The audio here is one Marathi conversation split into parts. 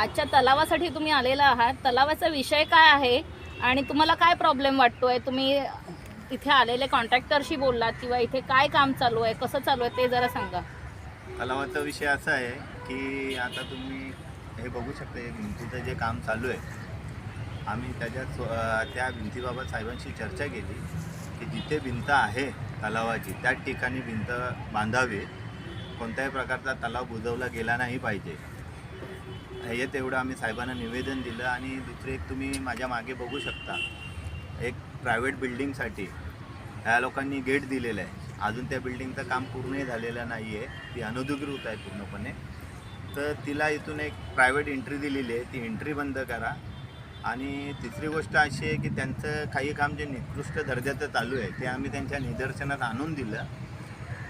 आजच्या तलावासाठी तुम्ही आलेला आहात. तलावाचा विषय काय आहे? आणि तुम्हाला काय प्रॉब्लेम वाटतो आहे तुम्ही इथे आलेले कॉन्ट्रॅक्टरशी बोललात किंवा इथे काय काम चालू आहे? कसं चालू आहे ते जरा सांगा. तलावाचा विषय असा आहे की आता तुम्ही हे बघू शकता भिंतीचं जे काम चालू आहे. आम्ही त्याच्या त्या भिंतीबाबत साहेबांशी चर्चा केली की जिथे भिंत आहे तलावाची त्याच ठिकाणी भिंत बांधावी. कोणत्याही प्रकारचा तलाव बुजवला गेला नाही पाहिजे. हे तेवढं आम्ही साहेबांना निवेदन दिलं आणि दुसरे एक तुम्ही माझ्या मागे बघू शकता. एक प्रायव्हेट बिल्डिंगसाठी ह्या लोकांनी गेट दिलेलं आहे. अजून त्या बिल्डिंगचं काम पूर्णही झालेलं नाही आहे ती अनधिकृत आहे पूर्णपणे. तर तिला इथून एक प्रायव्हेट एंट्री दिलेली आहे. ती एंट्री बंद करा. आणि तिसरी गोष्ट अशी आहे की त्यांचं काही काम जे निकृष्ट दर्जाचं चालू आहे ते आम्ही त्यांच्या निदर्शनात आणून दिलं.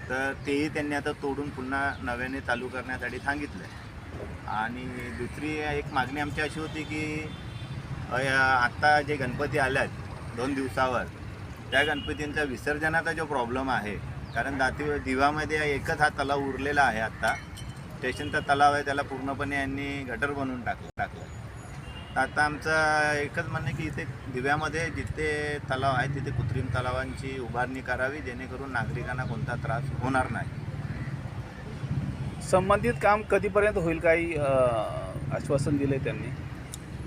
तर तेही त्यांनी आता तोडून पुन्हा नव्याने चालू करण्यासाठी सांगितलं आहे आणि दुसरी एक मागणी आमची अशी होती की आत्ता जे गणपती आल्यात दोन दिवसावर त्या गणपतींचा विसर्जनाचा जो प्रॉब्लेम आहे कारण दाती दिवामध्ये एकच हा तलाव उरलेला आहे आत्ता स्टेशनचा तलाव आहे त्याला पूर्णपणे यांनी गटर बनवून टाकलं टाकलं. तर आता आमचं एकच म्हणणं की इथे दिव्यामध्ये जिथे तलाव आहे तिथे कृत्रिम तलावांची उभारणी करावी जेणेकरून नागरिकांना कोणता त्रास होणार नाही. संबंधित काम कधीपर्यंत होईल काही आश्वासन आश्वासन आहे त्यांनी?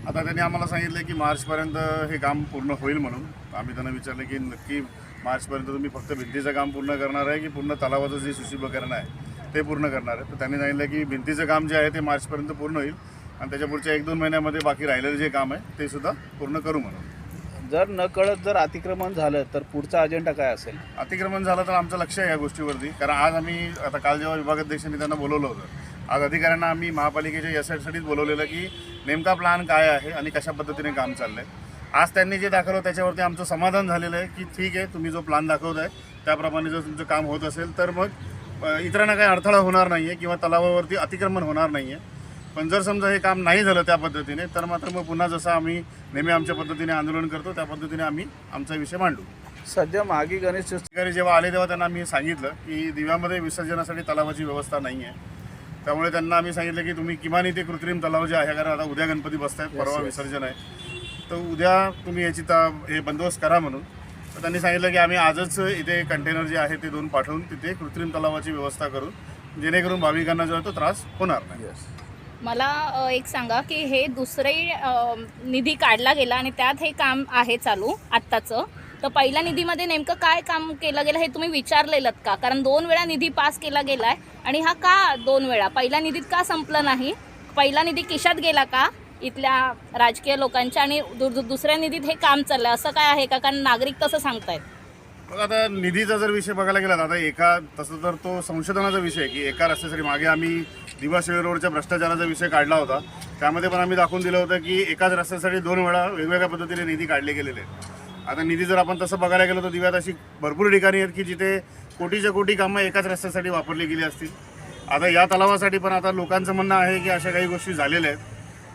आता त्यांनी आम्हाला सांगितलं की मार्चपर्यंत हे काम पूर्ण होईल म्हणून. आम्ही त्यांना विचारलं की नक्की मार्चपर्यंत तुम्ही फक्त भिंतीचं काम पूर्ण करणार आहे की पूर्ण तलावाचं जे सुशोभीकरण आहे ते पूर्ण करणार आहे? तर त्यांनी सांगितलं की भिंतीचं काम जे आहे ते मार्चपर्यंत पूर्ण होईल. आणि त्याच्या पुढच्या एक दोन महिन्यामध्ये बाकी राहिलेलं जे काम आहे ते सुद्धा पूर्ण करू म्हणून. जर नकळत जर अतिक्रमण झालं तर पुढचा अजेंडा काय असेल? अतिक्रमण झालं तर आमचं लक्ष आहे या गोष्टीवरती. कारण आज आम्ही आता काल जेव्हा विभागाध्यक्षांनी त्यांना बोलवलं होतं आज अधिकाऱ्यांना आम्ही महापालिकेच्या यासाठीच बोलवलेलं की नेमका प्लॅन काय आहे आणि कशा पद्धतीने काम चाललं आहे आज त्यांनी जे दाखवलं त्याच्यावरती आमचं समाधान झालेलं आहे की ठीक आहे तुम्ही जो प्लॅन दाखवत आहे त्याप्रमाणे जर तुमचं काम होत असेल तर मग इतरांना काही अडथळा होणार नाही आहे किंवा तलावावरती अतिक्रमण होणार नाही आहे पण जर समजा हे काम नाही झालं त्या पद्धतीने तर मात्र मग पुन्हा जसं आम्ही नेहमी आमच्या पद्धतीने आंदोलन करतो त्या पद्धतीने आम्ही आमचा विषय मांडू. सध्या मागे गणेश चतुर्थी जेव्हा आले तेव्हा त्यांना आम्ही सांगितलं की दिव्यामध्ये विसर्जनासाठी तलावाची व्यवस्था नाही आहे त्यामुळे त्यांना आम्ही सांगितलं की तुम्ही किमान इथे कृत्रिम तलाव जे आहे कारण आता उद्या गणपती बसत आहेत परवा. विसर्जन आहे. तर उद्या तुम्ही याची ता हे बंदोबस्त करा म्हणून. तर त्यांनी सांगितलं की आम्ही आजच इथे कंटेनर जे आहे ते दोन पाठवून तिथे कृत्रिम तलावाची व्यवस्था करू जेणेकरून भाविकांना जो आहे तो त्रास होणार नाही. मला एक सांगा की हे दुसरे निधी काढला गेला आणि त्यात हे काम आहे चालू आत्ताचं. तर पहिल्या निधीमध्ये नेमकं काय काम केलं गेलं हे तुम्ही विचारलेलं का? कारण दोन वेळा निधी पास केला गेला आहे आणि हा का दोन वेळा? पहिल्या निधीत का संपलं नाही? पहिला निधी किशात गेला का? इथल्या राजकीय लोकांच्या आणि दु- दु- दुसऱ्या निधीत हे काम चाललं असं काय आहे का? कारण नागरिक तसं सांगतायत. मग आता निधीचा जर विषय बघायला गेला आता एका तसं तर तो संशोधनाचा विषय की एका रस्त्यासाठी मागे आम्ही दिवा शिळे रोडच्या भ्रष्टाचाराचा विषय काढला होता. त्यामध्ये पण आम्ही दाखवून दिलं होतं की एकाच रस्त्यासाठी दोन वेळा वेगवेगळ्या पद्धतीने निधी काढले गेलेले आहेत. आता निधी जर आपण तसं बघायला गेलो तर दिव्यात अशी भरपूर ठिकाणी आहेत की जिथे कोटीच्या कोटी कामं एकाच रस्त्यासाठी वापरली गेली असतील. आता या तलावासाठी पण आता लोकांचं म्हणणं आहे की अशा काही गोष्टी झालेल्या आहेत.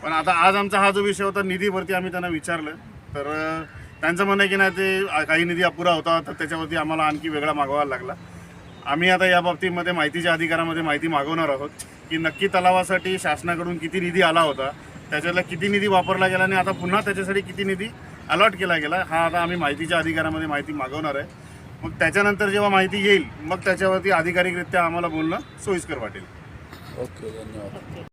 पण आता आज आमचा हा जो विषय होता निधीवरती आम्ही त्यांना विचारलं. तर त्यांचं म्हणणं आहे की नाही ते काही निधी अपुरा होता तर त्याच्यावरती आम्हाला आणखी वेगळा मागवावा लागला. आम्ही आता या बाबतीमध्ये माहितीच्या अधिकारामध्ये माहिती मागवणार आहोत. की नक्की तलावासाठी शासनाकडून किती निधी आला होता त्याच्यातला किती निधी वापरला गेला आणि आता पुन्हा त्याच्यासाठी किती निधी अलॉट केला गेला हा आता आम्ही माहितीच्या अधिकारामध्ये माहिती मागवणार आहे. मग त्याच्यानंतर जेव्हा माहिती येईल मग त्याच्यावरती अधिकारिकरित्या आम्हाला बोलणं सोयीस्कर वाटेल. ओके धन्यवाद.